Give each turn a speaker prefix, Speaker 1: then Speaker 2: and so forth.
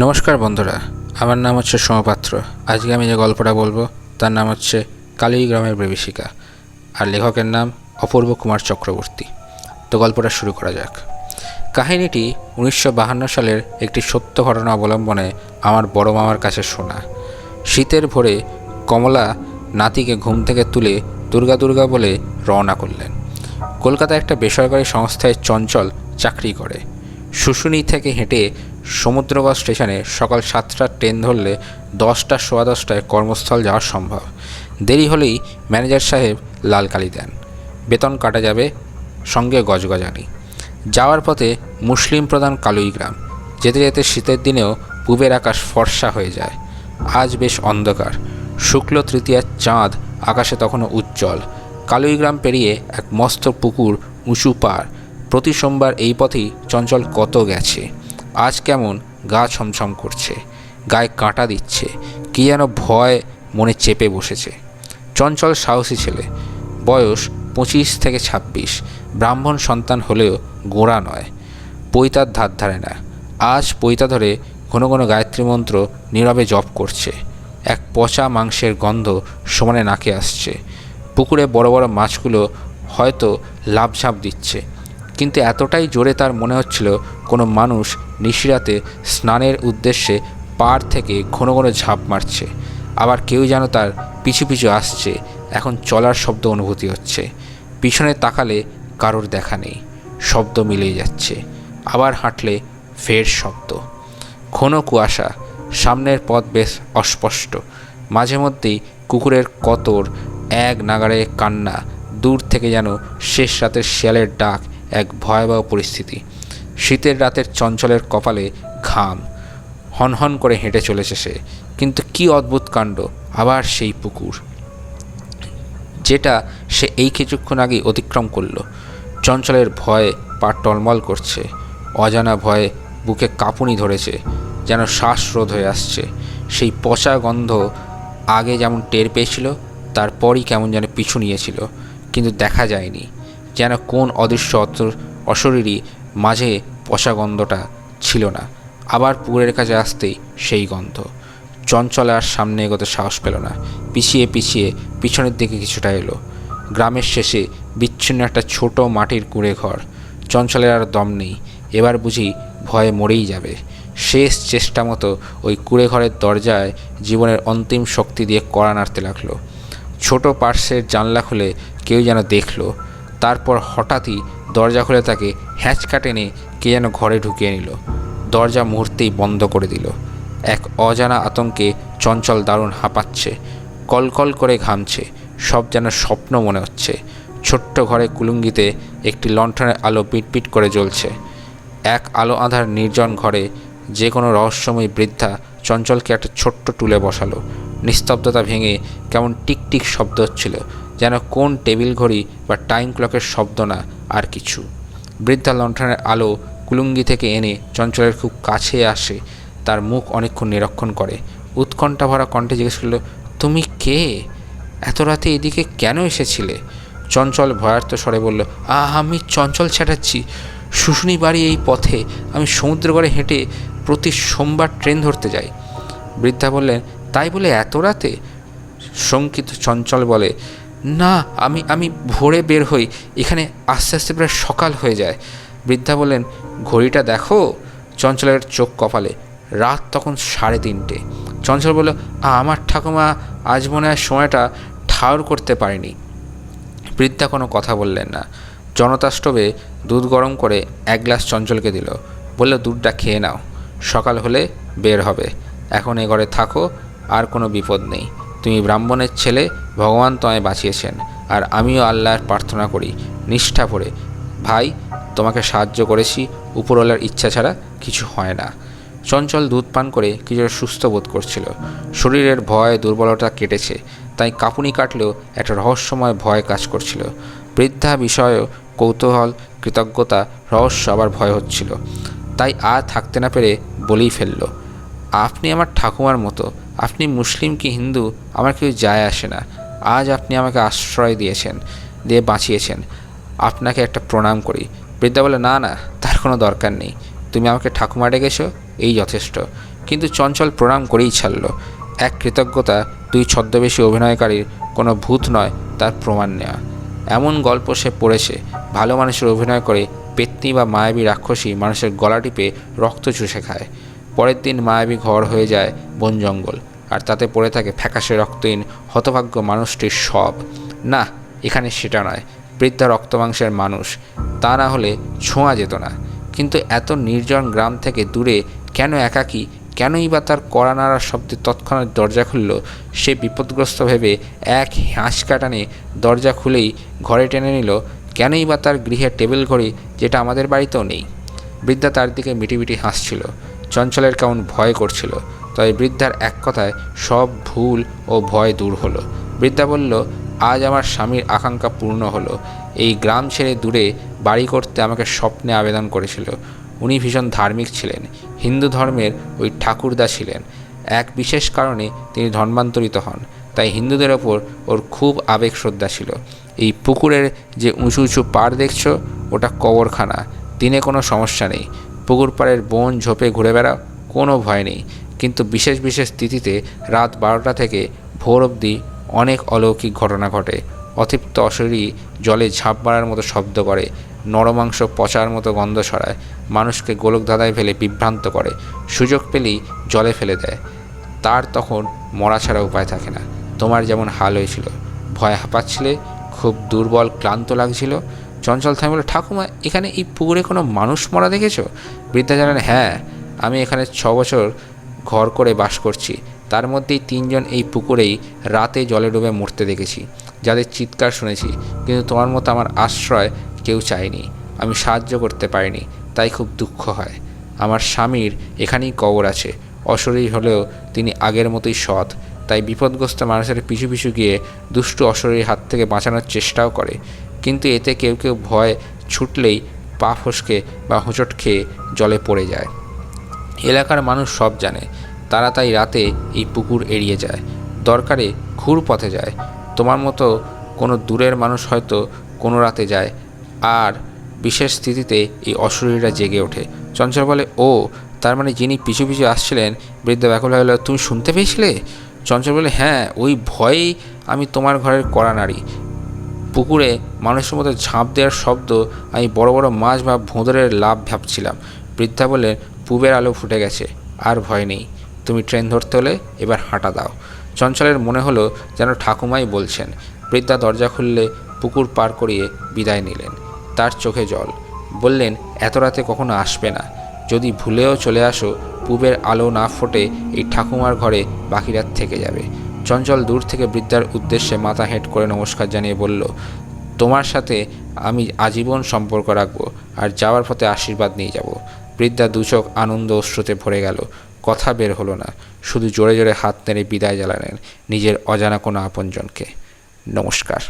Speaker 1: নমস্কার বন্ধুরা, আমার নাম হচ্ছে সোমপাত্র আজকে আমি যে গল্পটা বলব, তার নাম হচ্ছে কালীগ্রামের বিভীষিকা, আর লেখকের নাম অপূর্ব কুমার চক্রবর্তী। তো গল্পটা শুরু করা যাক। কাহিনীটি উনিশশো সালের একটি সত্য ঘটনা অবলম্বনে আমার বড় মামার কাছে শোনা। শীতের ভোরে কমলা নাতিকে ঘুম থেকে তুলে দুর্গা দুর্গা বলে রওনা করলেন। কলকাতায় একটা বেসরকারি সংস্থায় চঞ্চল চাকরি করে। শুশুনি থেকে হেঁটে সমুদ্রগড় স্টেশনে সকাল সাতটার ট্রেন ধরলে দশটা সোয়া দশটায় কর্মস্থল যাওয়া সম্ভব। দেরি হলেই ম্যানেজার সাহেব লাল কালি দেন। বেতন কাটা যাবে, সঙ্গে গজগজানি। যাওয়ার পথে মুসলিম প্রধান কালুই গ্রাম যেতে যেতে শীতের দিনেও পূবের আকাশ ফর্সা হয়ে যায়। আজ বেশ অন্ধকার। শুক্ল তৃতীয়ার চাঁদ আকাশে তখনও উজ্জ্বল। কালুইগ্রাম পেরিয়ে এক মস্ত পুকুর উঁচু পার। প্রতি সোমবার এই পথেই চঞ্চল কত গেছে। আজ কেমন গা ছমছম করছে, গায়ে কাঁটা দিচ্ছে, কি যেন ভয় মনে চেপে বসেছে। চঞ্চল সাহসী ছেলে, বয়স পঁচিশ থেকে ছাব্বিশ, ব্রাহ্মণ সন্তান হলেও গোড়া নয়, পৈতার ধার ধারে না। আজ পৈতা ধরে ঘন ঘন গায়ত্রী মন্ত্র নীরবে জপ করছে, এক পচা মাংসের গন্ধ সমানে নাকে আসছে। পুকুরে বড় বড় মাছগুলো হয়তো লাভঝাপ দিচ্ছে কিন্তু এতটাই জোরে তার মনে হচ্ছিল কোনো মানুষ নিশিরাতে স্নানের উদ্দেশ্যে পাড় থেকে ঘন ঘন ঝাঁপ মারছে। আবার কেউ যেন তার পিছু পিছু আসছে, এখন চলার শব্দ অনুভূতি হচ্ছে। পিছনে তাকালে কারোর দেখা নেই, শব্দ মিলেই যাচ্ছে। আবার হাঁটলে ফের শব্দ। ঘন কুয়াশা, সামনের পথ বেশ অস্পষ্ট। মাঝে মধ্যেই কুকুরের কতর, এক নাগাড়ে কান্না, দূর থেকে যেন শেষ রাতের শিয়ালের ডাক এক ভয়াবহ পরিস্থিতি। শীতের রাতের চঞ্চলের কপালে ঘাম। হনহন করে হেঁটে চলেছে সে। কিন্তু কি অদ্ভুত কাণ্ড, আবার সেই পুকুর। যেটা সে এই কিছুক্ষণ আগেই অতিক্রম করল। চঞ্চলের ভয়ে পা টলমল করছে। অজানা ভয়ে বুকে কাঁপুনি ধরেছে, যেন শ্বাসরোধ হয়ে আসছে। সেই পচা গন্ধ আগে যেমন টের পেয়েছিল, তারপরই কেমন যেন পিছু নিয়েছিল, কিন্তু দেখা যায়নি। যেন কোন অদৃশ্য অত- অশরীরী মাঝে পচা গন্ধটা ছিল না। আবার পুকুরের কাছে আসতেই সেই গন্ধ। চঞ্চল আর সামনে এগোতে সাহস পেল না। পিছিয়ে পিছিয়ে পিছনের দিকে কিছুটা এলো। গ্রামের শেষে বিচ্ছিন্ন একটা ছোট মাটির কুঁড়ে ঘর। চঞ্চলের আর দম নেই। এবার বুঝি ভয়ে মরেই যাবে। শেষ চেষ্টা মতো ওই কুঁড়ে ঘরের দরজায় জীবনের অন্তিম শক্তি দিয়ে কড়া নাড়তে লাগল। ছোট পার্শ্বের জানলা খুলে কেউ যেন দেখল তারপর হঠাৎই দরজা খুলে তাকে হ্যাঁচকা টেনে কে যেন ঘরে ঢুকিয়ে নিল। দরজা মুহূর্তেই বন্ধ করে দিল। এক অজানা আতঙ্কে চঞ্চল দারুণ হাঁপাচ্ছে কলকল করে ঘামছে, সব যেন স্বপ্ন মনে হচ্ছে। ছোট্ট ঘরে কুলুঙ্গিতে একটি লণ্ঠনের আলো পিটপিট করে জ্বলছে। এক আলো আধার নির্জন ঘরে যে কোনো রহস্যময়ী বৃদ্ধা চঞ্চলকে একটা ছোট্ট টুলে বসালো। নিস্তব্ধতা ভেঙে কেমন টিকটিক শব্দ হচ্ছিল। যেন কোন টেবিল ঘড়ি বা টাইম ক্লকের শব্দ না আর কিছু। বৃদ্ধা লণ্ঠনের আলো কুলুঙ্গি থেকে এনে চঞ্চলের খুব কাছে আসে, তার মুখ অনেকক্ষণ নিরীক্ষণ করে। উৎকণ্ঠা ভরা কণ্ঠে জিজ্ঞেস করল, তুমি কে? এত রাতে এদিকে কেন এসেছিলে? চঞ্চল ভয়ার্থ স্বরে বলল, আহ, আমি চঞ্চল ছেটাচ্ছি শুশুনি বাড়ি এই পথে। আমি সমুদ্রগড়ে হেঁটে প্রতি সোমবার ট্রেন ধরতে যাই। বৃদ্ধা বললেন, তাই বলে এত রাতে? শঙ্কিত চঞ্চল বলে না, আমি আমি ভোরে বের হই। এখানে আস্তে আস্তে প্রায় সকাল হয়ে যায়। বৃদ্ধা বললেন, ঘড়িটা দেখো? চঞ্চলের চোখ কপালে। রাত তখন সাড়ে তিনটে। চঞ্চল বলল আমার ঠাকুমা, আজ মনে হয় সময়টা ঠাউর করতে পারেনি। বৃদ্ধা কোনো কথা বললেন না। জনতা স্টোভে দুধ গরম করে এক গ্লাস চঞ্চলকে দিল। বলল, দুধটা খেয়ে নাও। সকাল হলে বের হবে। এখন এ ঘরে থাকো, আর কোনো বিপদ নেই। তুমি ব্রাহ্মণের ছেলে, ভগবান তোমায় বাঁচিয়েছেন। আর আমিও আল্লাহর প্রার্থনা করি, নিষ্ঠা ভরে ভাই, তোমাকে সাহায্য করেছি, উপরওয়ালার ইচ্ছা ছাড়া কিছু হয় না। চঞ্চল দুধ পান করে কিছুটা সুস্থ বোধ করছিল। শরীরের ভয়, দুর্বলতা কেটেছে, তাই কাঁপুনি কাটলেও একটা রহস্যময় ভয় কাজ করছিল। বৃদ্ধা বিষয়েও কৌতূহল, কৃতজ্ঞতা, রহস্য আবার ভয় হচ্ছিল। তাই আর থাকতে না পেরে বলেই ফেলল, আপনি আমার ঠাকুমার মতো আপনি মুসলিম কি হিন্দু? আমার কেউ যায় আসে না। আজ আপনি আমাকে আশ্রয় দিয়েছেন, দিয়ে বাঁচিয়েছেন। আপনাকে একটা প্রণাম করি। বৃদ্ধা বলে, না না, তার কোনো দরকার নেই। তুমি আমাকে ঠাকুমা ডেকেছো, এই যথেষ্ট। কিন্তু চঞ্চল প্রণাম করেই ছাড়ল। এক কৃতজ্ঞতা দুই ছদ্মবেশী অভিনয়কারীর কোনো ভূত নয় তার প্রমাণ নেওয়া। এমন গল্প সে পড়েছে। ভালো মানুষের অভিনয় করে পেত্নী বা মায়াবী রাক্ষসী মানুষের গলা টিপে রক্ত চুষে খায়। পরের দিন মায়াবী ঘর হয়ে যায় বন জঙ্গল। আর তাতে পড়ে থাকে ফ্যাকাশে রক্তহীন, হতভাগ্য মানুষটির সব। না, এখানে সেটা নয়। বৃদ্ধা রক্তমাংসের মানুষ, তা না হলে ছোঁয়া যেত না। কিন্তু এত নির্জন গ্রাম থেকে দূরে কেন একাকী, কেনই বা তার কড়া নাড়ার শব্দে তৎক্ষণাৎ দরজা খুলল, সে বিপদগ্রস্ত ভেবে এক হাঁস কাটানে দরজা খুলেই ঘরে টেনে নিল, কেনই বা তার গৃহের টেবিল ঘড়ি, যেটা আমাদের বাড়িতেও নেই। বৃদ্ধা তার দিকে মিটিমিটি হাসছিল। চঞ্চলের কেমন ভয় করছিল তবে বৃদ্ধার এক কথায় সব ভুল ও ভয় দূর হলো। বৃদ্ধা বলল, আজ আমার স্বামীর আকাঙ্ক্ষা পূর্ণ হলো। এই গ্রাম ছেড়ে দূরে বাড়ি করতে আমাকে স্বপ্নে আবেদন করেছিল। উনি ভীষণ ধার্মিক ছিলেন, হিন্দু ধর্মের ওই ঠাকুরদা ছিলেন। এক বিশেষ কারণে তিনি ধর্মান্তরিত হন, তাই হিন্দুদের ওপর ওর খুব আবেগ শ্রদ্ধা ছিল। এই পুকুরের যে উঁচু উঁচু পাড় দেখছ, ওটা কবরখানা। দিনে কোনো সমস্যা নেই। পুকুর পাড়ের বন ঝোপে ঘুরে বেড়াও, কোনো ভয় নেই। কিন্তু বিশেষ বিশেষ তিথিতে রাত বারোটা থেকে ভোর অবধি অনেক অলৌকিক ঘটনা ঘটে। অতৃপ্ত অশরী জলে ঝাঁপ মারার মতো শব্দ করে, নরমাংস পচার মতো গন্ধ ছড়ায়, মানুষকে গোলক ধাঁধায় ফেলে বিভ্রান্ত করে, সুযোগ পেলেই জলে ফেলে দেয়। তার তখন মরা ছাড়া উপায় থাকে না। তোমার যেমন হাল হয়েছিল, ভয় হাঁপাচ্ছিলে, খুব দুর্বল, ক্লান্ত লাগছিল চঞ্চল থামি বলে, ঠাকুমা, এখানে এই পুকুরে কোনো মানুষ মরা দেখেছ? বৃদ্ধা জানান হ্যাঁ আমি এখানে ছ বছর ঘর করে বাস করছি। তার মধ্যেই তিনজন এই পুকুরেই রাতে জলে ডুবে মরতে দেখেছি, যাদের চিৎকার শুনেছি। কিন্তু তোমার মতো আমার আশ্রয় কেউ চায়নি। আমি সাহায্য করতে পারিনি, তাই খুব দুঃখ হয়। আমার স্বামীর এখানেই কবর আছে। অশরীর হলেও তিনি আগের মতোই সৎ। তাই বিপদগ্রস্ত মানুষের পিছু পিছু গিয়ে দুষ্টু অশরীর হাত থেকে বাঁচানোর চেষ্টাও করে। কিন্তু এতে কেউ কেউ ভয় ছুটলেই পা ফসকে বা হোঁচট খেয়ে জলে পড়ে যায়। এলাকার মানুষ সব জানে, তারা তাই রাতে এই পুকুর এড়িয়ে যায়। দরকারে ঘুর পথে যায়। তোমার মতো কোনো দূরের মানুষ হয়তো কোনো রাতে যায়। আর বিশেষ স্থিতিতে এই অশরীররা জেগে ওঠে। চঞ্চল বলে, ও, তার মানে যিনি পিছু পিছু আসছিলেন, বৃদ্ধ ব্যাকুল হয়ে তুমি শুনতে পেয়েছিলে? চঞ্চল বলে হ্যাঁ ওই ভয়েই আমি তোমার ঘরের কড়া নাড়ি পুকুরে মানুষের মতো ঝাঁপ দেওয়ার শব্দ, আমি বড় বড় মাছ বা ভোঁদরের লাভ ভাবছিলাম। বৃদ্ধা বলে পূবের আলো ফুটে গেছে, আর ভয় নেই। তুমি ট্রেন ধরতে হলে এবার হাঁটা দাও। চঞ্চলের মনে হলো যেন ঠাকুমাই বলছেন। বৃদ্ধা দরজা খুললে পুকুর পার করিয়ে বিদায় নিলেন। তার চোখে জল। বললেন, এত রাতে কখনো আসবে না। যদি ভুলেও চলে আসো, পূবের আলো না ফোটে, এই ঠাকুমার ঘরে বাকি রাত থেকে যাবে। চঞ্চল দূর থেকে বৃদ্ধার উদ্দেশ্যে মাথা হেঁট করে নমস্কার জানিয়ে বলল, তোমার সাথে আমি আজীবন সম্পর্ক রাখব আর যাওয়ার পথে আশীর্বাদ নিয়ে যাব। বৃদ্ধা দুচোখ আনন্দ অশ্রুতে ভরে গেল। কথা বের হলো না, শুধু জোরে জোরে হাত নেড়ে বিদায় জ্বালালেন নিজের অজানা কোনো আপনজনকে। নমস্কার।